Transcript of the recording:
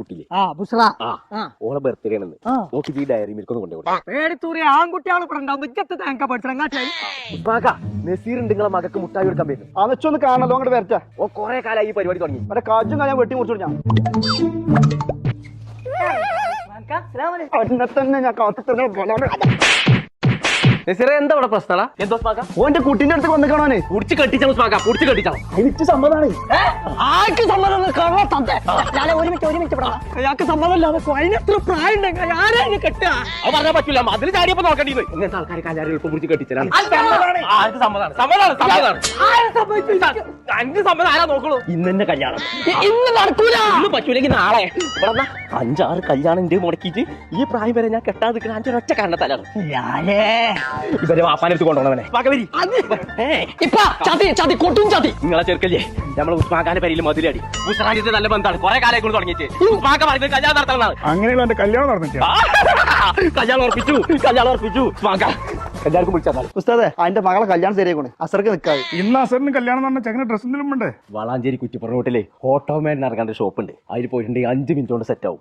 കുട്ടിയില്ലേ? ആ ബുസ്ര. ആ. ഓളെ ബർത്ത്ഡേ ആണെന്ന്. ഓക്ക് ഈ ഡയറി മിൽക്ക് ഒന്ന് കൊണ്ടുപോകണം പേടിത്തൂറി ആൺകുട്ടികളെ ഇവിടെ ഉണ്ടാവും. മുറ്റത്ത് തേങ്ങ പഠിച്ചിറങ്ങാട്ടായി നസീർ ഉണ്ട് നിങ്ങളെ മകക്ക് മുട്ടായി കൊടുക്കാൻ പറ്റും അവച്ചൊന്ന് വെച്ചൊന്ന് കാണല്ലോ അങ്ങോട്ട് വരട്ടെ. ഓ കുറേ കാലമായി ഈ പരിപാടി തുടങ്ങി. മറ്റേ കാജും ഞാൻ വെട്ടി മുറിച്ചു ഞാൻ തന്നെ ഞാൻ കാത്തു നസീറെ എന്താ ഇവിടെ പ്രശ്നടാ? എന്തോ ഓന്റെ കുട്ടിന്റെ അടുത്ത് വന്ന് കാണാനേ. കുടിച്ച് കെട്ടിച്ചാൽ ഉസ്മാക്ക കുടിച്ച് കെട്ടിച്ചാൽ എനിക്ക് സമ്മതാണ്. ആർക്ക് സമ്മതം ഒരു മിനിറ്റ് ഒരു മിനിറ്റ് അയാൾക്ക് സമ്മതമില്ലാതെ അതിനെത്ര പ്രായം ഉണ്ടെങ്കിൽ ആരാ കെട്ടുക? അത് പറഞ്ഞാൽ പറ്റൂല. അതിൽ ചാടിയപ്പോ നോക്കേണ്ടി ഇങ്ങനത്തെ ആൾക്കാരെ കല്യാണം എളുപ്പം പിടിച്ച് കെട്ടിച്ചാലാണ് ആർക്ക് സമ്മതാണ്? അഞ്ച് സമ്മതം ആരാ നോക്കണു? ഇന്ന് തന്നെ കല്യാണം. ഇന്ന് നടക്കൂല. ഇന്ന് പറ്റൂലെങ്കിൽ നാളെ. ഇവിടെ അഞ്ചാറ് കല്യാണം ഇന്ത്യ മുടക്കിയിട്ട് ഈ പ്രായം വരെ ഞാൻ കെട്ടാതെ നിൽക്കുന്ന അഞ്ചൊരൊറ്റ കാരണത്താലാണ് ഇവരെ വാപ്പാനെടുത്ത് കൊണ്ടുപോകണവനെ ചതി കൊട്ടും ചതി. നിങ്ങളെ ചെറുക്കല്ലേ? നമ്മളെ ഉസ്മാഖാന്റെ പേരിൽ മതിലടി. ഉസ്മാനിന്റെ നല്ല ബന്ധമാണ്. കുറെ കാലം കൊണ്ട് തുടങ്ങിയിട്ട്. കല്യാണം നടത്തണം അങ്ങനെയുള്ള കല്യാണം നടന്നിട്ട് കല്യാണം ഉറപ്പിച്ചു കല്യാണം ഉറപ്പിച്ചു ഉസ്മാക്ക എല്ലാവർക്കും വിളിച്ചാൽ ഉസ്താദെ അതിന്റെ മകളെ കല്യാണം ശരിയാക്കണേ അസർക്ക് നിൽക്കാതെ ഇന്ന് അസറിന് കല്യാണം എന്ന് പറഞ്ഞ ചെങ്ങനെ ഡ്രസ് എന്തെങ്കിലും ഉണ്ട്. വളാഞ്ചേരി കുറ്റിപ്പുറം റോട്ടിലെ ഓട്ടോമാൻ ഇറങ്ങാണ്ട് ഷോപ്പ് ഉണ്ട്. അതിൽ പോയിട്ടുണ്ടെങ്കിൽ അഞ്ച് മിനിറ്റ് കൊണ്ട് സെറ്റ് ആവും.